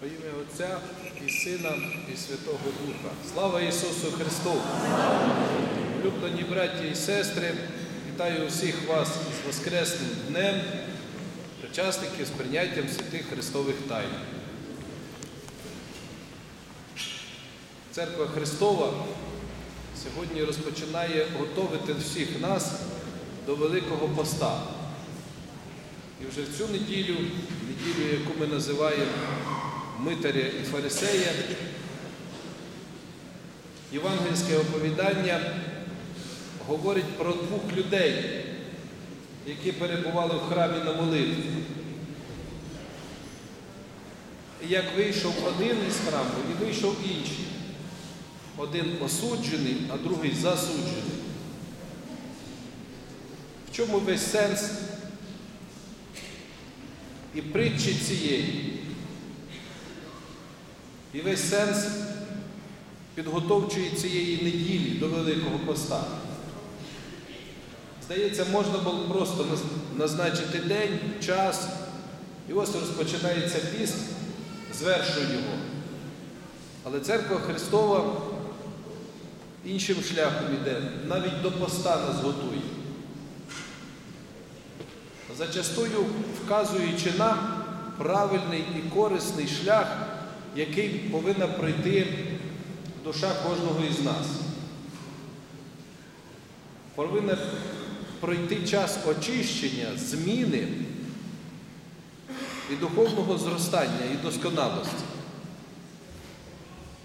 Во ім'я Отця і Сина, і Святого Духа. Слава Ісусу Христу! Улюблені браті і сестри, вітаю усіх вас з Воскресним днем, причасників з прийняттям святих Христових тайн. Церква Христова сьогодні розпочинає готовити всіх нас до Великого Поста. І вже в цю неділю, неділю, яку ми називаємо Митаря і Фарисея, євангельське оповідання говорить про двох людей, які перебували в храмі на молитві. Як вийшов один із храму і вийшов інший. Один осуджений, а другий засуджений. В чому весь сенс і притчі цієї? І весь сенс підготовчої цієї неділі до Великого Поста. Здається, можна було просто назначити день, час, і ось розпочинається піст, звершує його. Але церква Христова іншим шляхом іде, навіть до поста нас готує. Зачастую вказуючи нам правильний і корисний шлях, який повинна пройти душа кожного із нас. Повинна пройти час очищення, зміни і духовного зростання і досконалості.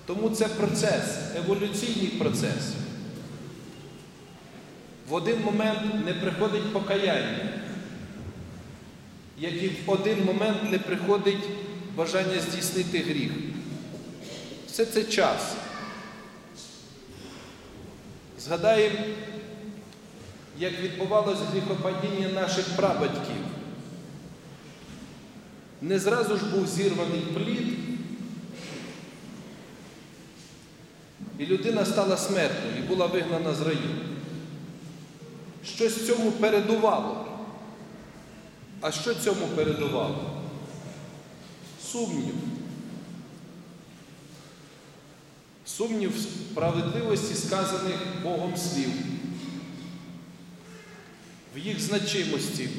Тому це процес, еволюційний процес. В один момент не приходить покаяння, як і в один момент не приходить бажання здійснити гріх. Все це час. Згадаємо, як відбувалося гріхопадіння наших прабатьків. Не зразу ж був зірваний плід, і людина стала смертною і була вигнана з раю. Щось цьому передувало. А що цьому передувало? Сумнів. Сумнів справедливості сказаних Богом слів, в їх значимості,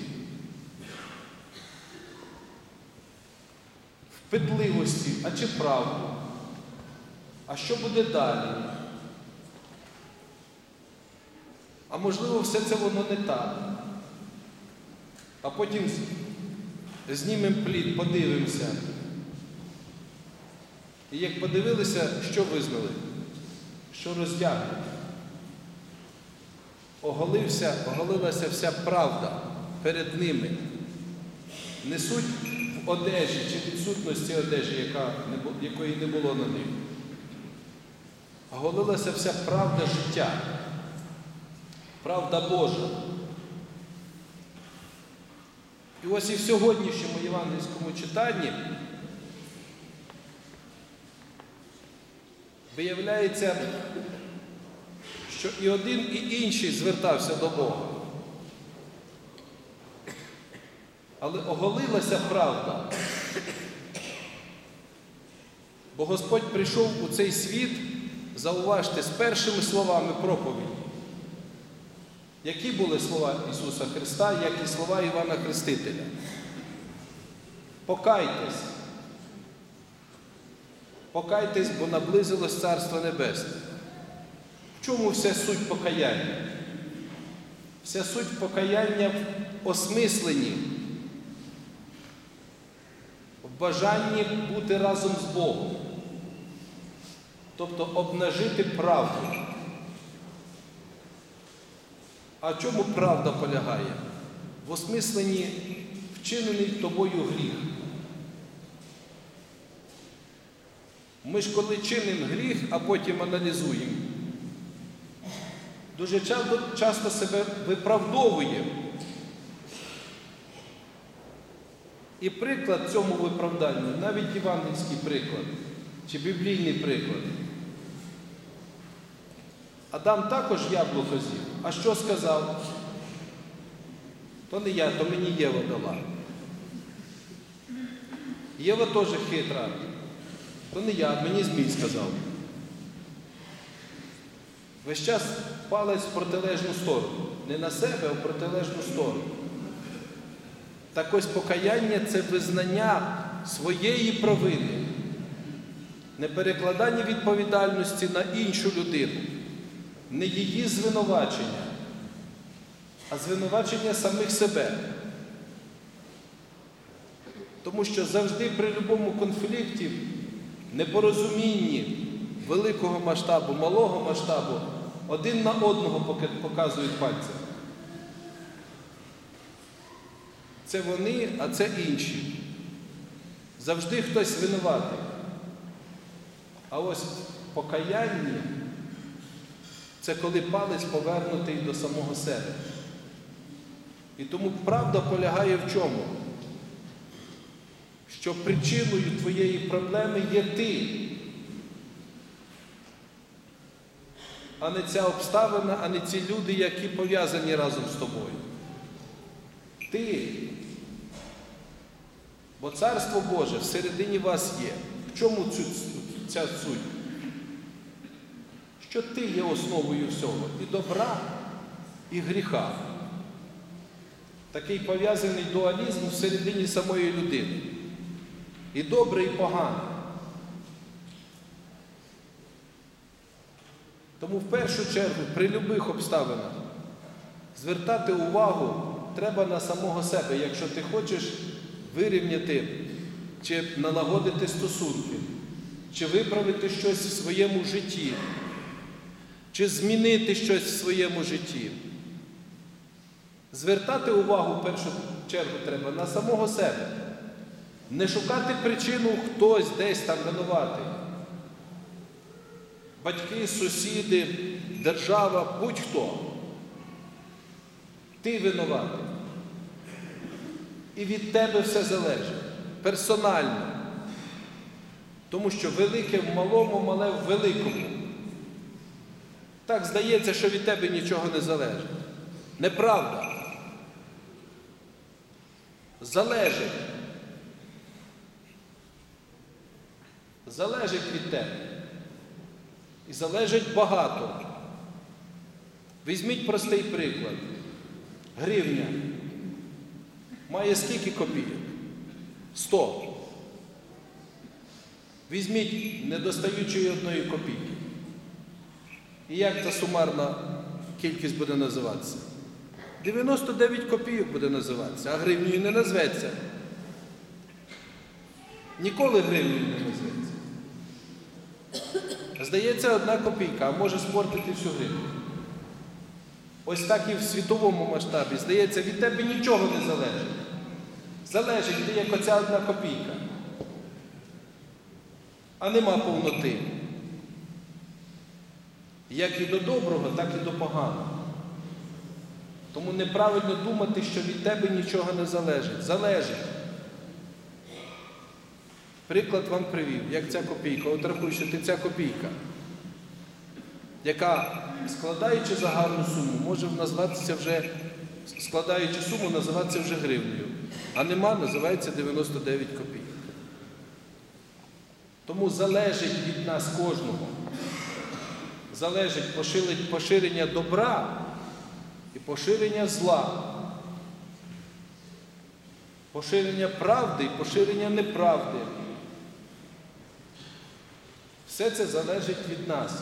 в питливості, а чи правду, а що буде далі? А можливо, все це воно не так. А потім знімемо плід, подивимося. І як подивилися, що визнали? Що роздягнуті. Оголився, оголилася вся правда перед ними. Несуть в одежі чи відсутності одежі, яка якої не було на них. Оголилася вся правда життя, правда Божа. І ось і в сьогоднішньому євангельському читанні виявляється, що і один, і інший звертався до Бога. Але оголилася правда. Бо Господь прийшов у цей світ, зауважте, з першими словами проповіді. Які були слова Ісуса Христа, як і слова Івана Хрестителя? Покайтесь. Покайтесь, бо наблизилось Царство Небесне. В чому вся суть покаяння? Вся суть покаяння в осмисленні, в бажанні бути разом з Богом, тобто обнажити правду. А чому правда полягає? В осмисленні вчинений тобою гріх. Ми ж коли чинимо гріх, а потім аналізуємо, дуже часто, себе виправдовуємо. І приклад цьому виправданню, навіть євангельський приклад чи біблійний приклад. Адам також яблуко з'їв. А що сказав? То не я, то мені Єва дала. Єва теж хитра. То не я, мені Змій сказав. Весь час палець в протилежну сторону. Не на себе, а в протилежну сторону. Так ось покаяння це визнання своєї провини, не перекладання відповідальності на іншу людину, не її звинувачення, а звинувачення самих себе. Тому що завжди при будь-якому конфлікті, непорозумінні великого масштабу, малого масштабу, один на одного показують пальцем. Це вони, а це інші. Завжди хтось винуватий. А ось покаяння це коли палець повернутий до самого себе. І тому правда полягає в чому? Що причиною твоєї проблеми є ти, а не ця обставина, а не ці люди, які пов'язані разом з тобою. Ти. Бо Царство Боже всередині вас є. В чому ця суть? Що ти є основою всього і добра, і гріха. Такий пов'язаний дуалізм всередині самої людини. І добре, і погане. Тому в першу чергу при будь-яких обставинах звертати увагу треба на самого себе, якщо ти хочеш вирівняти чи налагодити стосунки, чи виправити щось в своєму житті, чи змінити щось в своєму житті. Звертати увагу в першу чергу треба на самого себе. Не шукати причину хтось десь там винуватий. Батьки, сусіди, держава, будь-хто. Ти винуватий. І від тебе все залежить. Персонально. Тому що велике в малому, мале в великому. Так здається, що від тебе нічого не залежить. Неправда. Залежить. Залежить від тебе. І залежить багато. Візьміть простий приклад. Гривня має скільки копійок? 100. Візьміть недостаючої одної копійки. І як та сумарна кількість буде називатися? 99 копійок буде називатися, а гривнею не назветься. Ніколи гривнею не назветься. Здається, одна копійка, а може спортити всю гривню. Ось так і в світовому масштабі. Здається, від тебе нічого не залежить. Залежить ти як оця одна копійка. А нема повноти. Як і до доброго, так і до поганого. Тому неправильно думати, що від тебе нічого не залежить. Залежить. Приклад вам привів, як ця копійка. От рахуй, що ти ця копійка, яка, складаючи загальну суму, може назватися вже, складаючи суму, називатися вже гривнею. А нема, називається 99 копійок. Тому залежить від нас кожного. Залежить поширення- добра і поширення зла. Поширення правди і поширення неправди. Все це залежить від нас.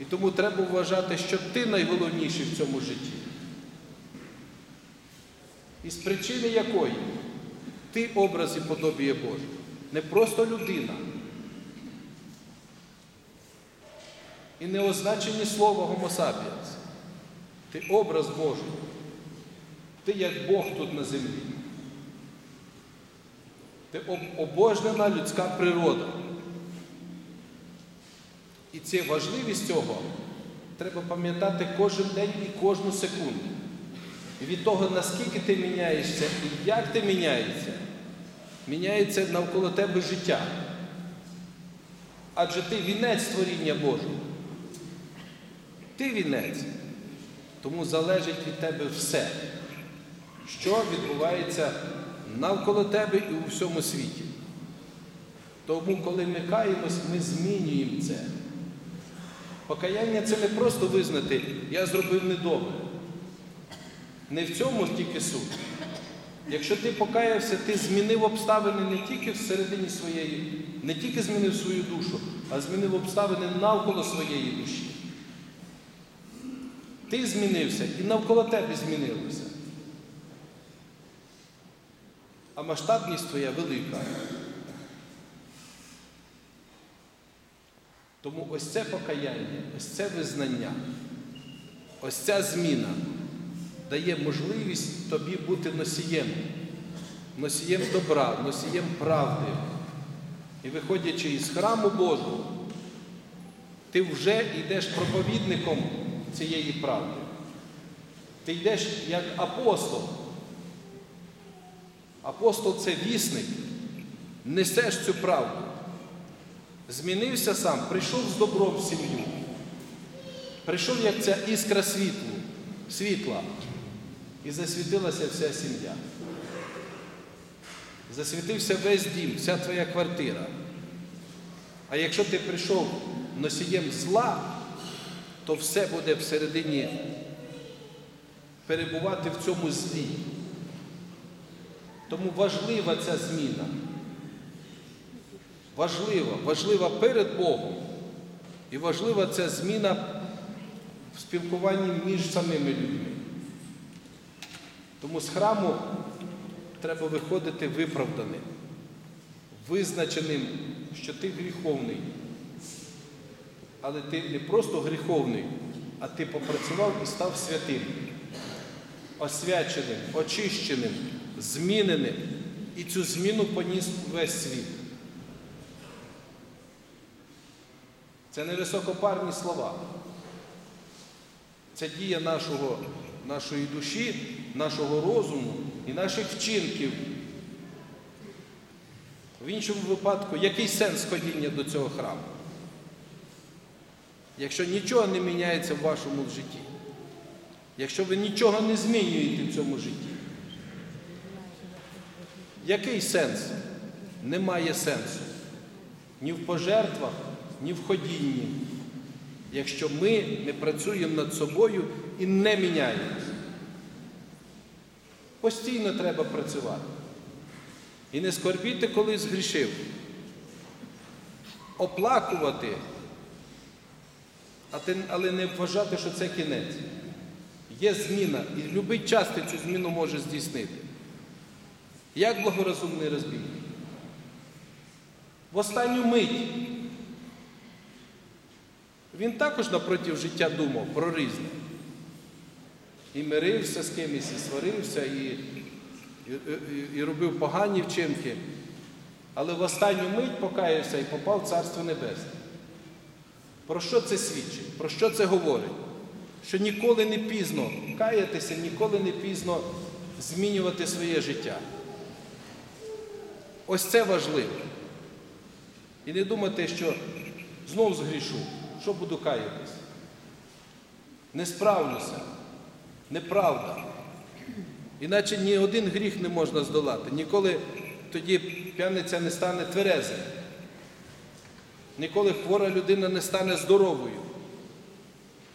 І тому треба вважати, що ти найголовніший в цьому житті. І з причини якої ти образ і подобіє Боже. Не просто людина. І не означені слово Homo. Ти образ Божий. Ти як Бог тут на землі. Ти обожнена людська природа. І це важливість цього треба пам'ятати кожен день і кожну секунду. І від того, наскільки ти міняєшся і як ти міняєшся, міняється навколо тебе життя. Адже ти вінець створіння Божого. Ти вінець. Тому залежить від тебе все, що відбувається навколо тебе і у всьому світі. Тому, коли ми каємось, ми змінюємо це. Покаяння це не просто визнати, я зробив недобре. Не в цьому тільки суть. Якщо ти покаявся, ти змінив обставини не тільки всередині своєї, не тільки змінив свою душу, а змінив обставини навколо своєї душі. Ти змінився і навколо тебе змінилося. А масштабність твоя велика. Тому ось це покаяння, ось це визнання, ось ця зміна дає можливість тобі бути носієм, носієм добра, носієм правди. І виходячи із храму Божого, ти вже йдеш проповідником цієї правди. Ти йдеш як апостол. Апостол це вісник, несеш цю правду. Змінився сам, прийшов з добром в сім'ю. Прийшов як ця іскра світлу, світла, і засвітилася вся сім'я. Засвітився весь дім, вся твоя квартира. А якщо ти прийшов носієм зла, то все буде всередині перебувати в цьому злі. Тому важлива ця зміна. Важлива, важлива перед Богом. І важлива ця зміна в спілкуванні між самими людьми. Тому з храму треба виходити виправданим, визначеним, що ти гріховний. Але ти не просто гріховний, а ти попрацював і став святим, освяченим, очищеним, зміненим. І цю зміну поніс весь світ. Це не високопарні слова. Це дія нашого, нашої душі, нашого розуму і наших вчинків. В іншому випадку, який сенс ходіння до цього храму? Якщо нічого не міняється в вашому житті, якщо ви нічого не змінюєте в цьому житті, який сенс? Немає сенсу. Ні в пожертвах, ні в ходінні. Якщо ми не працюємо над собою і не міняємося. Постійно треба працювати. І не скорбіти, коли згрішив. Оплакувати, але не вважати, що це кінець. Є зміна, і будь-який час ти цю зміну можеш здійснити. Як благорозумний розбійник. В останню мить він також напротив життя думав про різне. І мирився з кимось, і сварився, і, і, і, робив погані вчинки. Але в останню мить покаявся і попав в Царство Небесне. Про що це свідчить? Про що це говорить? Що ніколи не пізно каятися, ніколи не пізно змінювати своє життя. Ось це важливо. І не думати, що знов згрішу, що буду каятись. Не справлюся. Неправда. Іначе ні один гріх не можна здолати. Ніколи тоді п'яниця не стане тверезим. Ніколи хвора людина не стане здоровою.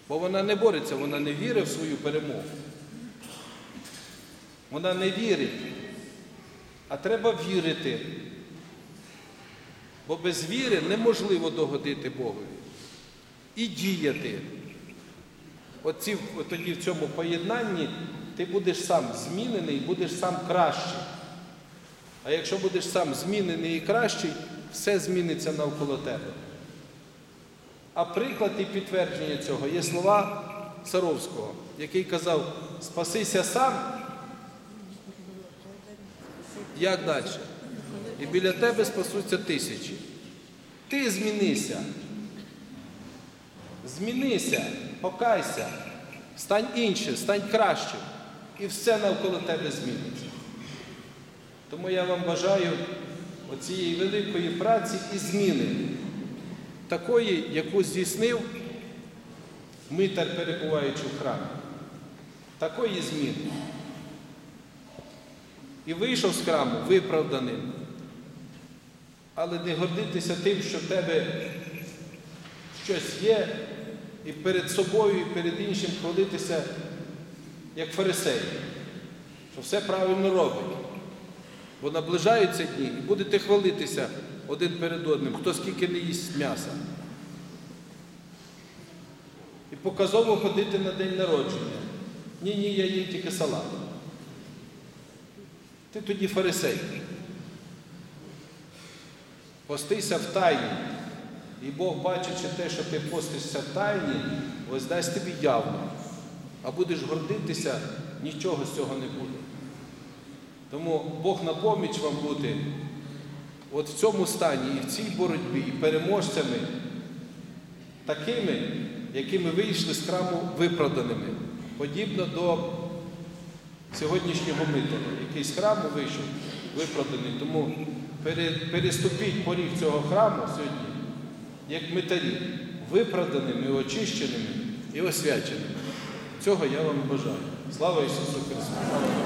Бо вона не бореться, вона не вірить в свою перемогу. Вона не вірить. А треба вірити. Бо без віри неможливо догодити Богові. І діяти. Оці, тоді в цьому поєднанні ти будеш сам змінений, будеш сам кращий. А якщо будеш сам змінений і кращий, все зміниться навколо тебе. А приклад і підтвердження цього є слова Саровського, який казав: спасися сам, як далі? І біля тебе спасуться тисячі. Ти змінися. Змінися, покайся, стань іншим, стань кращим. І все навколо тебе зміниться. Тому я вам бажаю оцієї великої праці і зміни, такої, яку здійснив митар, перебуваючи в храмі. Такої зміни. І вийшов з храму виправданим. але не гордитися тим, що в тебе щось є, і перед собою, і перед іншим хвалитися, як фарисей, що все правильно робить. Бо наближаються дні і будете хвалитися один перед одним, хто скільки не їсть м'яса. І показово ходити на день народження. Ні, ні, я їм тільки салат. Ти тоді фарисей. Постися в тайні. І Бог, бачачи те, що ти постишся в тайні, дасть тобі явно. А будеш гордитися, нічого з цього не буде. Тому Бог на поміч вам бути от в цьому стані і в цій боротьбі, і переможцями, такими, якими вийшли з храму виправданими, подібно до сьогоднішнього митаря, який з храму вийшов виправданий. Тому переступіть поріг цього храму сьогодні, як металі виправданими, очищеними і освяченими. Цього я вам бажаю. Слава Ісусу Христу!